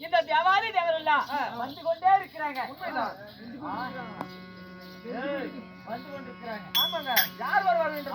இந்த தேவாதி தேவரெல்லாம் வந்து கொண்டே இருக்கிறாங்க. வந்து கொண்டிருக்கிறாங்க. ஆமாங்க. யார் வருவார்கள்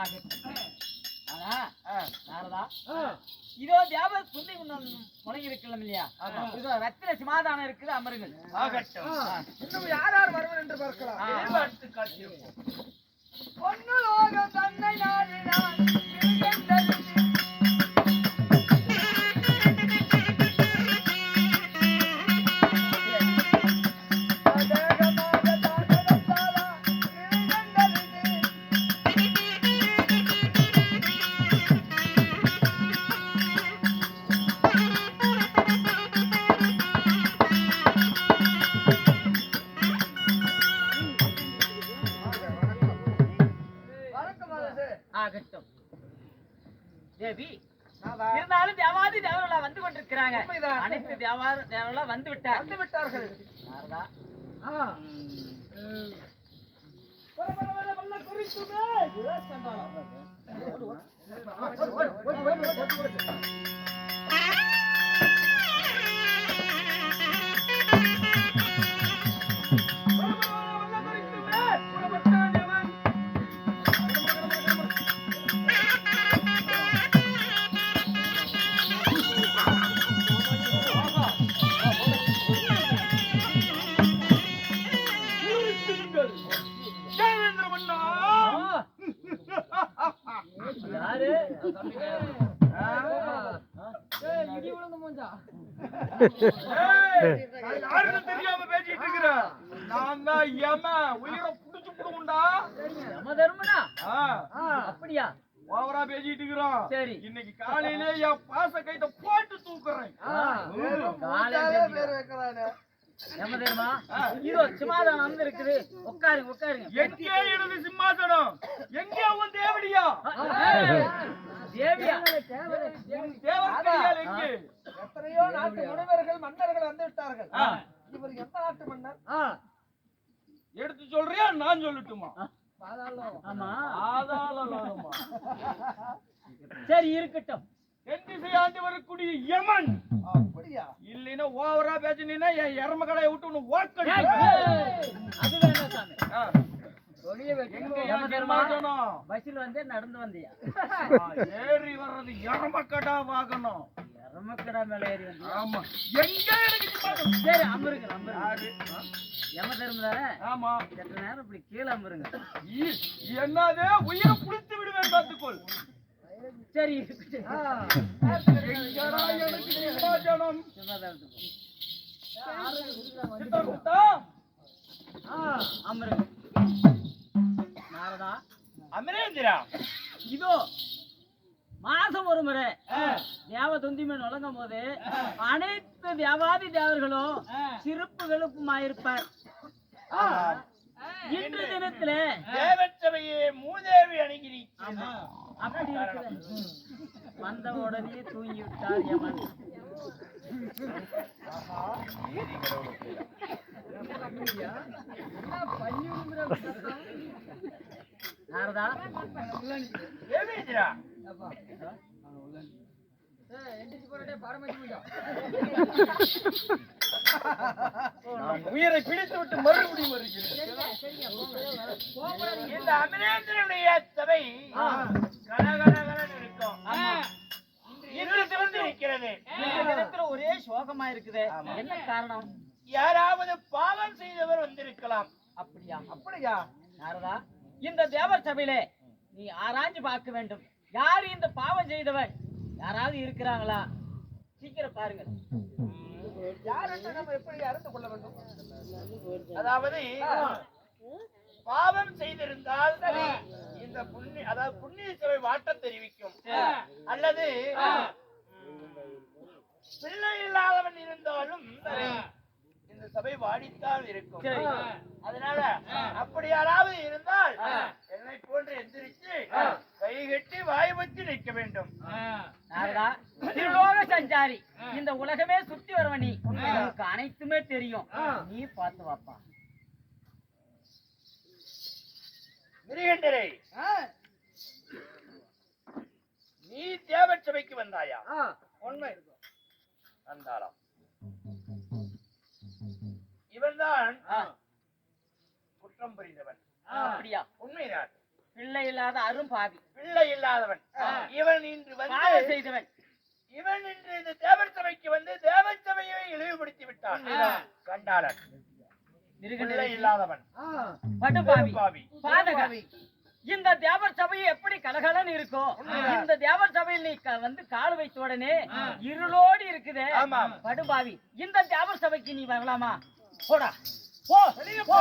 ஆகட்டும். ஆனா, நாரதா, இதோ தேவ சுந்தி இருக்கலாம் இல்லையா? இதோ ரத்தின சிமாதானம் இருக்குது அமருங்கள். ஆகட்டும். இன்னும் யார் யார் வருவர் என்று பார்க்கலாம். காத்திருப்போம் பொன்னுலோகம் தன்னை நாடினான். உண்மைதான். அனைத்து தேவார தேவர்களா வந்து விட்டார் வந்து விட்டார்கள். நாரதா, அப்படியா? ஓவரா பேசிட்டு இருக்கிறோம் சரி. இன்னைக்கு காலையிலே என் பாச கைத்த போட்டு தூக்குறேன் எங்கே எனது சிம்மாசனம்? எங்கே உன் தேவடியா? தேவியா தேவர் கையால் எங்கே? எத்தனையோ நாட்டு முனிவர்கள் மன்னர்கள் வந்து விட்டார்கள். இவர் எந்த நாட்டு மன்னர்? எடுத்து சொல்றியா? நான் சொல்லட்டுமா. சரி இருக்கட்டும். தென் திசை ஆண்டு வரக்கூடிய யமன். அப்படியா? இல்லைன்னா ஓவரா பேசினீங்கன்னா என் எரம கடையை விட்டு ஏய், ஏய், அது வேண்டாம் பஸ்ஸில் வந்தே நடந்து வந்தியா? ஏறி வர்றது எரமக்கடா வாகனம். எரமக்கடா மேல ஏறி வந்தியா? ஆமா. எங்க? சரி அமருங்க அமருங்க யாரு? யம தர்ம தானே ஆமா. செத்த நேரம் இப்படி கீழே அமருங்க என்னது? உயிரை புடித்து விடுவேன் பார்த்துக்கொள். சரி எனக்கு அமருங்க அமரேந்திரா. இதோ மாசம் ஒரு முறை தேவ துந்திமன் வழங்கும் போது அனைத்து தேவாதி தேவர்களும் சிறப்பு வெளுப்புமாயிருப்பார் இன்று தினத்துல தேவச்சபையே மூதேவி அணுகிறி ஆமா. அப்படி இருக்குது வந்த உடனே தூங்கி விட்டார் யமன் நாரதா? உயிரை பிடித்து விட்டு மறுபடியும் இந்த அமரேந்திரனுடைய சபை இருக்கும் இன்று இருக்கிறது ஒரே சோகமா இருக்குது என்ன காரணம் யாராவது பாவம் செய்தவர் வந்திருக்கலாம். அப்படியா? அப்படியா? நாரதா? இந்த தேவர் சபையிலே நீ ஆராய்ஞ்சு பார்க்க வேண்டும். யார் இந்த பாவம் செய்தவன்? யாராவது இருக்கிறாங்களா? சீக்கிரம் பாருங்க யார் என்று நம்ம எப்படி அறிந்து கொள்ள வேண்டும்? அதாவது பாவம் செய்திருந்தால் இந்த புண்ணிய அதாவது புண்ணிய சபை வாட்டம் தெரிவிக்கும். அல்லது பிள்ளை இல்லாதவன் இருந்தாலும் இந்த சபை வாடித்தான் இருக்கும். அதனால அப்படி யாராவது இருந்தால் என்னை போன்று எந்திரிச்சு கை கட்டி வாய் வச்சு நிற்க வேண்டும். திருலோக சஞ்சாரி. இந்த உலகமே சுத்தி வருவ நீ. உனக்கு அனைத்துமே தெரியும். நீ பார்த்து வாப்பா. மிருகண்டரை நீ தேவ சபைக்கு வந்தாயா? உண்மை. வந்தாராம் இவன்தான் ஆ, குற்றம் புரிந்தவன். அப்படியா? உண்மைதான். பிள்ளை இல்லாத அரும் பாவி. பிள்ளை இல்லாதவன். இவன் இன்று வந்து செய்தவன். இவன் இன்று இந்த தேவர் சபைக்கு வந்து தேவர் சபையை இழிவுபடுத்தி விட்டான். கண்டாளன். பிள்ளை மிருகநிலை இல்லாதவன். ஆ, படுபாவி. பாவி பாதகவி இந்த தேவர் சபை எப்படி கலகலன்னு இருக்கும் இந்த தேவர் சபையில் நீ வந்து கால் வைத்த உடனே இருளோடி இருக்குதே. படுபாவி. இந்த தேவர் சபைக்கு நீ வரலாமா? போடா. போ போ,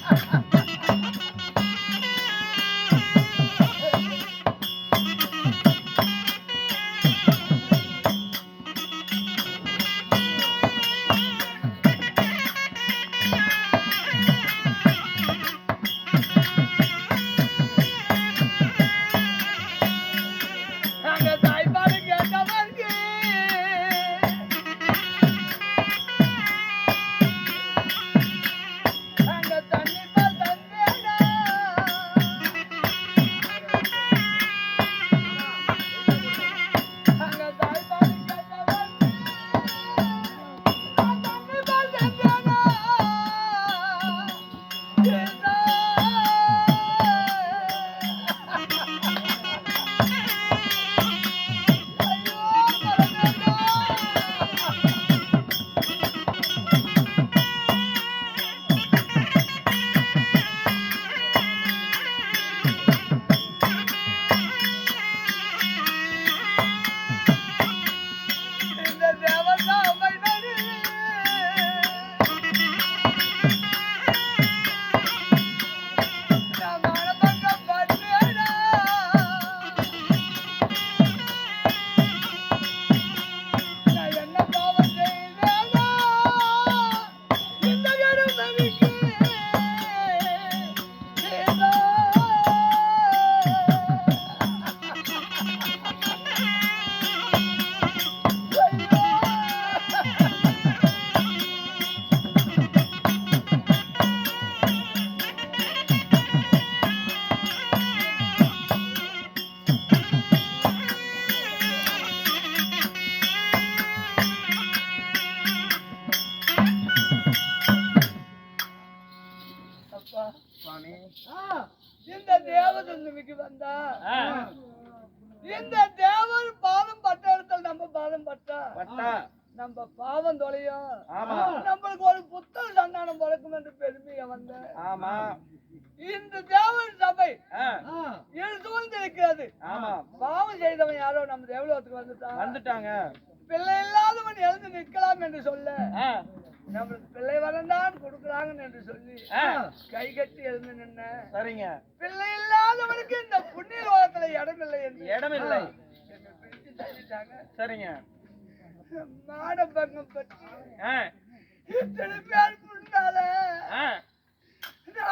Ha ha ha! பாதம் பட்டா. பட்டா. நம்ம பாவம் தொலையும் ஆமா. நம்மளுக்கு ஒரு புத்தல் சந்தானம் பிறக்கும் என்று பெருமைய வந்த. ஆமா. இந்த தேவன் சபை ஆமா. பாவம் செய்தவன் யாரோ நம்ம தேவலோகத்துக்கு வந்துட்டான். வந்துட்டாங்க. பிள்ளை இல்லாதவன் எழுந்து நிற்கலாம் என்று சொல்ல. நம்மளுக்கு பிள்ளை வரந்தான் கொடுக்குறாங்கன்னு என்று சொல்லி. கை கட்டி எழுந்து நின்ன. சரிங்க. பிள்ளை இல்லாதவனுக்கு இந்த புண்ணிய லோகத்துல இடமில்லை என்று. இடமில்லை தள்ளிட்டாங்க. சரிங்க. மாடப்பங்கம் பற்றி ஆ, இத்தனை பேர் முன்னால ஆ.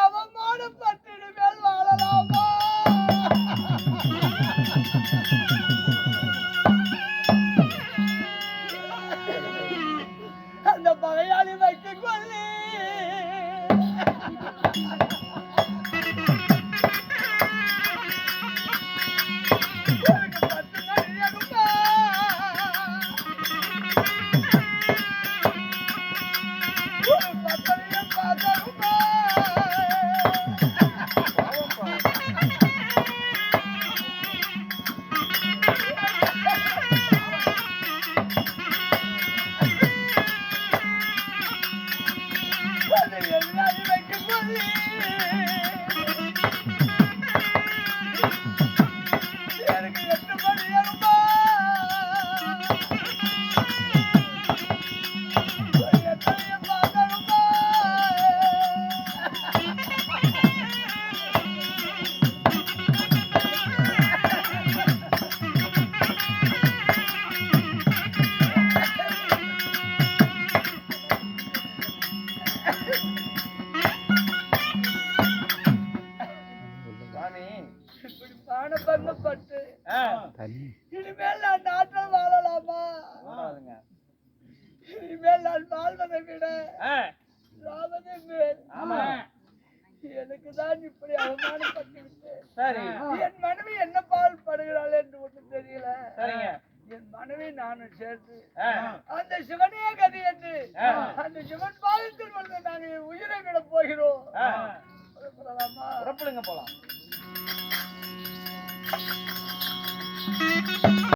அவமானப்பட்டு இனிமேல் வாழலாமா? அந்த பகையாளி வைத்து கொள்ளி. எனக்கு தான் இப்படி அவமானப்பட்டு சரி. என் மனைவி என்ன பால் படுகிறாள் என்று ஒன்றும் தெரியல. சரிங்க. என் மனைவி நானும் சேர்த்து அந்த சிவனே கதி என்று. அந்த சிவன் பாதத்தில் வந்து நாங்கள் உயிரை விட போகிறோம்? புறப்படுங்க போலாம்.